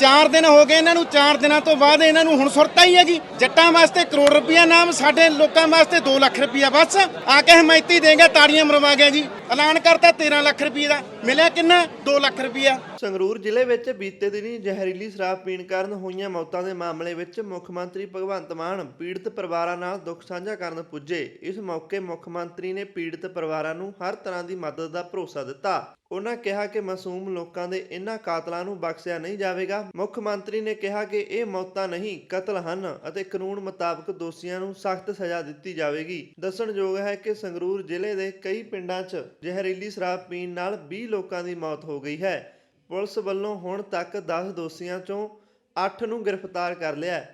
4 ਦਿਨ ਹੋ ਗਏ ਇਹਨਾਂ ਨੂੰ 4 ਦਿਨਾਂ ਤੋਂ ਬਾਅਦ ਇਹਨਾਂ ਨੂੰ ਹੁਣ ਸੁਰਤਾ ਹੀ ਹੈਗੀ ਜੱਟਾਂ ਵਾਸਤੇ ਕਰੋੜ ਰੁਪਇਆ ਨਾਮ, ਸਾਡੇ ਲੋਕਾਂ ਵਾਸਤੇ 2 ਲੱਖ ਰੁਪਇਆ ਬਸ। ਆ ਕੇ ਹਮਾਇਤੀ ਦੇਗਾ, ਤਾੜੀਆਂ ਮਰਵਾ ਗਿਆ ਜੀ। ਐਲਾਨ ਕਰਤਾ 13 ਲੱਖ ਰੁਪਏ ਦਾ। ਮਿਲਿਆ ਕਿੰਨਾ? 2 ਲੱਖ ਰੁਪਇਆ ਸੰਗਰੂਰ ਜ਼ਿਲ੍ਹੇ ਵਿੱਚ ਬੀਤੇ ਦਿਨੀ ਜ਼ਹਿਰੀਲੀ ਸ਼ਰਾਬ ਪੀਣ ਕਾਰਨ ਹੋਈਆਂ ਮੌਤਾਂ ਦੇ ਮਾਮਲੇ ਵਿੱਚ ਮੁੱਖ ਮੰਤਰੀ ਭਗਵੰਤ ਮਾਨ ਪੀੜਤ ਪਰਿਵਾਰਾਂ ਨਾਲ ਦੁੱਖ ਸਾਂਝਾ ਕਰਨ ਪੁੱਜੇ। ਇਸ ਮੌਕੇ ਮੁੱਖ ਮੰਤਰੀ ਨੇ ਪੀੜਤ ਪਰਿਵਾਰਾਂ ਨੂੰ ਹਰ ਤਰ੍ਹਾਂ ਦੀ ਮਦਦ ਦਾ ਭਰੋਸਾ ਦਿੱਤਾ। ਉਹਨਾਂ ਕਿਹਾ ਕਿ ਮਾਸੂਮ ਲੋਕਾਂ ਦੇ ਇਨ੍ਹਾਂ ਕਾਤਲਾਂ ਨੂੰ ਬਖਸ਼ਿਆ ਨਹੀਂ ਜਾਵੇਗਾ। ਮੁੱਖ ਮੰਤਰੀ ਨੇ ਕਿਹਾ ਕਿ ਇਹ ਮੌਤਾਂ ਨਹੀਂ, ਕਤਲ ਹਨ ਅਤੇ ਕਾਨੂੰਨ ਮੁਤਾਬਕ ਦੋਸ਼ੀਆਂ ਨੂੰ ਸਖਤ ਸਜ਼ਾ ਦਿੱਤੀ ਜਾਵੇਗੀ। ਦੱਸਣਯੋਗ ਹੈ ਕਿ ਸੰਗਰੂਰ ਜ਼ਿਲ੍ਹੇ ਦੇ ਕਈ ਪਿੰਡਾਂ 'ਚ ਜ਼ਹਿਰੀਲੀ ਸ਼ਰਾਬ ਪੀਣ ਨਾਲ 20 ਲੋਕਾਂ ਦੀ ਮੌਤ ਹੋ ਗਈ ਹੈ। ਪੁਲਿਸ ਵੱਲੋਂ ਹੁਣ ਤੱਕ 10 ਦੋਸ਼ੀਆਂ ਚੋਂ 8 ਨੂੰ ਗ੍ਰਿਫਤਾਰ ਕਰ ਲਿਆ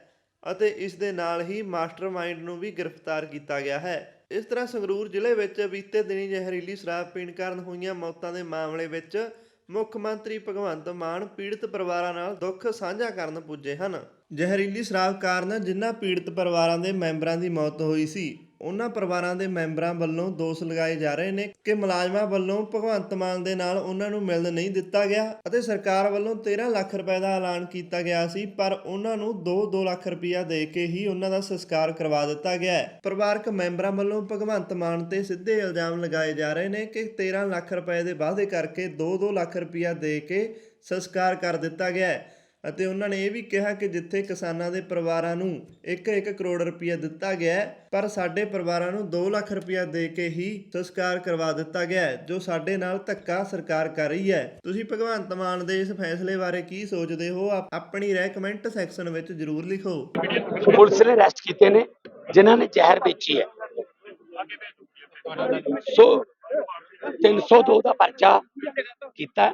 ਅਤੇ ਇਸ ਦੇ ਨਾਲ ਹੀ ਮਾਸਟਰਮਾਈਂਡ ਨੂੰ ਵੀ ਗ੍ਰਿਫਤਾਰ ਕੀਤਾ ਗਿਆ ਹੈ। ਇਸ ਤਰ੍ਹਾਂ ਸੰਗਰੂਰ ਜ਼ਿਲ੍ਹੇ ਵਿੱਚ ਬੀਤੇ ਦਿਨੀ ਜ਼ਹਿਰੀਲੀ ਸ਼ਰਾਬ ਪੀਣ ਕਾਰਨ ਹੋਈਆਂ ਮੌਤਾਂ ਦੇ ਮਾਮਲੇ ਵਿੱਚ ਮੁੱਖ ਮੰਤਰੀ ਭਗਵੰਤ ਮਾਨ ਪੀੜਤ ਪਰਿਵਾਰਾਂ ਨਾਲ ਦੁੱਖ ਸਾਂਝਾ ਕਰਨ ਪੁੱਜੇ ਹਨ। ਜ਼ਹਿਰੀਲੀ ਸ਼ਰਾਬ ਕਾਰਨ ਜਿਨ੍ਹਾਂ ਪੀੜਤ ਪਰਿਵਾਰਾਂ ਦੇ ਮੈਂਬਰਾਂ ਦੀ ਮੌਤ ਹੋਈ ਸੀ ਉਹਨਾਂ ਪਰਿਵਾਰਾਂ ਦੇ ਮੈਂਬਰਾਂ ਵੱਲੋਂ ਦੋਸ਼ ਲਗਾਏ ਜਾ ਰਹੇ ਨੇ ਕਿ ਮੁਲਾਜ਼ਮਾਂ ਵੱਲੋਂ ਭਗਵੰਤ ਮਾਨ ਦੇ ਨਾਲ ਉਹਨਾਂ ਨੂੰ ਮਿਲਣ ਨਹੀਂ ਦਿੱਤਾ ਗਿਆ ਅਤੇ ਸਰਕਾਰ ਵੱਲੋਂ 13 ਲੱਖ ਰੁਪਏ ਦਾ ਐਲਾਨ ਕੀਤਾ ਗਿਆ ਸੀ, ਪਰ ਉਹਨਾਂ ਨੂੰ 2-2 ਲੱਖ ਰੁਪਇਆ ਦੇ ਕੇ ਹੀ ਉਹਨਾਂ ਦਾ ਸੰਸਕਾਰ ਕਰਵਾ ਦਿੱਤਾ ਗਿਆ ਹੈ। ਪਰਿਵਾਰਕ ਮੈਂਬਰਾਂ ਵੱਲੋਂ ਭਗਵੰਤ ਮਾਨ ਤੇ ਸਿੱਧੇ ਇਲਜ਼ਾਮ ਲਗਾਏ ਜਾ ਰਹੇ ਨੇ ਕਿ 13 ਲੱਖ ਰੁਪਏ ਦੇ ਵਾਅਦੇ ਕਰਕੇ 2-2 ਲੱਖ ਰੁਪਇਆ ਦੇ ਕੇ ਸੰਸਕਾਰ ਕਰ ਦਿੱਤਾ ਗਿਆ ਹੈ। ਅਤੇ ਉਹਨਾਂ ਨੇ ਇਹ ਵੀ ਕਿਹਾ ਕਿ ਜਿੱਥੇ ਕਿਸਾਨਾਂ ਦੇ ਪਰਿਵਾਰਾਂ ਨੂੰ 1-1 ਕਰੋੜ ਰੁਪਇਆ ਦਿੱਤਾ ਗਿਆ ਪਰ ਸਾਡੇ ਪਰਿਵਾਰਾਂ ਨੂੰ 2 ਲੱਖ ਰੁਪਇਆ ਦੇ ਕੇ ਹੀ ਸੰਸਕਾਰ ਕਰਵਾ ਦਿੱਤਾ ਗਿਆ ਜੋ ਸਾਡੇ ਨਾਲ ਧੱਕਾ ਸਰਕਾਰ ਕਰ ਰਹੀ ਹੈ। ਤੁਸੀਂ ਭਗਵੰਤ ਮਾਨ ਦੇ ਇਸ ਫੈਸਲੇ ਬਾਰੇ ਕੀ ਸੋਚਦੇ ਹੋ? ਆਪਣੀ ਰਾਏ ਕਮੈਂਟ ਸੈਕਸ਼ਨ ਵਿੱਚ ਜ਼ਰੂਰ ਲਿਖੋ। ਪੁਲਿਸ ਨੇ ਅਰੈਸਟ ਕੀਤੇ ਨੇ, ਜਿਨ੍ਹਾਂ ਨੇ ਜ਼ਹਿਰ ਵੇਚੀ ਹੈ। ਸੋ 302 ਦਾ ਪਰਚਾ ਕੀਤਾ।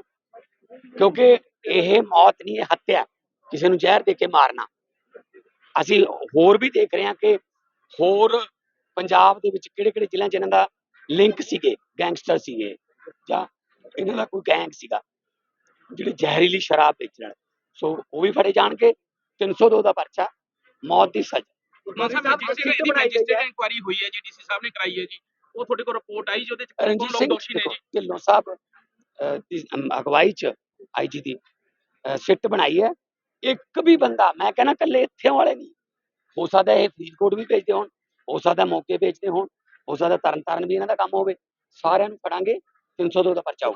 ਕਿਉਂਕਿ ਇਹ ਮੌਤ ਨਹੀਂ ਇਹ ਹੱਤਿਆ। ਕਿਸੇ ਨੂੰ ਜ਼ਹਿਰ ਦੇ ਕੇ ਮਾਰਨਾ। ਅਸੀਂ ਹੋਰ ਵੀ ਦੇਖ ਰਹੇ ਹਾਂ ਕਿ ਹੋਰ ਪੰਜਾਬ ਦੇ ਵਿੱਚ ਕਿਹੜੇ ਕਿਹੜੇ ਜ਼ਿਲ੍ਹਿਆਂ 'ਚ ਇਹਨਾਂ ਦਾ ਲਿੰਕ ਸੀਗੇ ਗੈਂਗਸਟਰ ਸੀਗੇ ਜਾਂ ਇਹਨਾਂ ਦਾ ਕੋਈ ਗੈਂਗ ਸੀਗਾ ਜਿਹੜੇ ਜ਼ਹਿਰੀਲੀ ਸ਼ਰਾਬ ਵੇਚਣ। ਸੋ ਉਹ ਵੀ ਫੜੇ ਜਾਣਗੇ। 302 ਦਾ ਪਰਚਾ ਮੌਤ ਦੀ ਸਜ਼ਾ। ਇਨਕੁਆਇਰੀ ਹੋਈ ਹੈ ਜੀ ਡੀਸੀ ਸਾਹਿਬ ਨੇ ਕਰਾਈ ਹੈ ਜੀ ਉਹ ਤੁਹਾਡੇ ਕੋਲ ਰਿਪੋਰਟ ਆਈ ਜਿਹਦੇ ਚ ਕੌਣ ਰਣਜੀਤ ਲੋਕ ਸਿੰਘ ਦੋਸ਼ੀ ਨੇ ਜੀ। ਢਿੱਲੋਂ ਸਾਹਿਬ ਦੀ ਅਗਵਾਈ ਚ ਆਈਜੀ ਦੀ ਸਿੱਟ ਬਣਾਈ ਹੈ। ਇੱਕ ਵੀ ਬੰਦਾ, ਮੈਂ ਕਹਿੰਦਾ ਕੱਲੇ ਇੱਥੇ ਵਾਲੇ ਨਹੀਂ। ਹੋ ਸਕਦਾ ਇਹ ਫਰੀਦਕੋਟ ਵੀ ਭੇਜਦੇ ਹੋਣ, ਹੋ ਸਕਦਾ ਮੌਕੇ ਭੇਜਦੇ ਹੋਣ, ਹੋ ਸਕਦਾ ਤਰਨ ਤਾਰਨ ਵੀ ਇਹਨਾਂ ਦਾ ਕੰਮ ਹੋਵੇ। ਸਾਰਿਆਂ ਨੂੰ ਫੜਾਂਗੇ 302 ਦਾ ਪਰਚਾ ਹੋਊ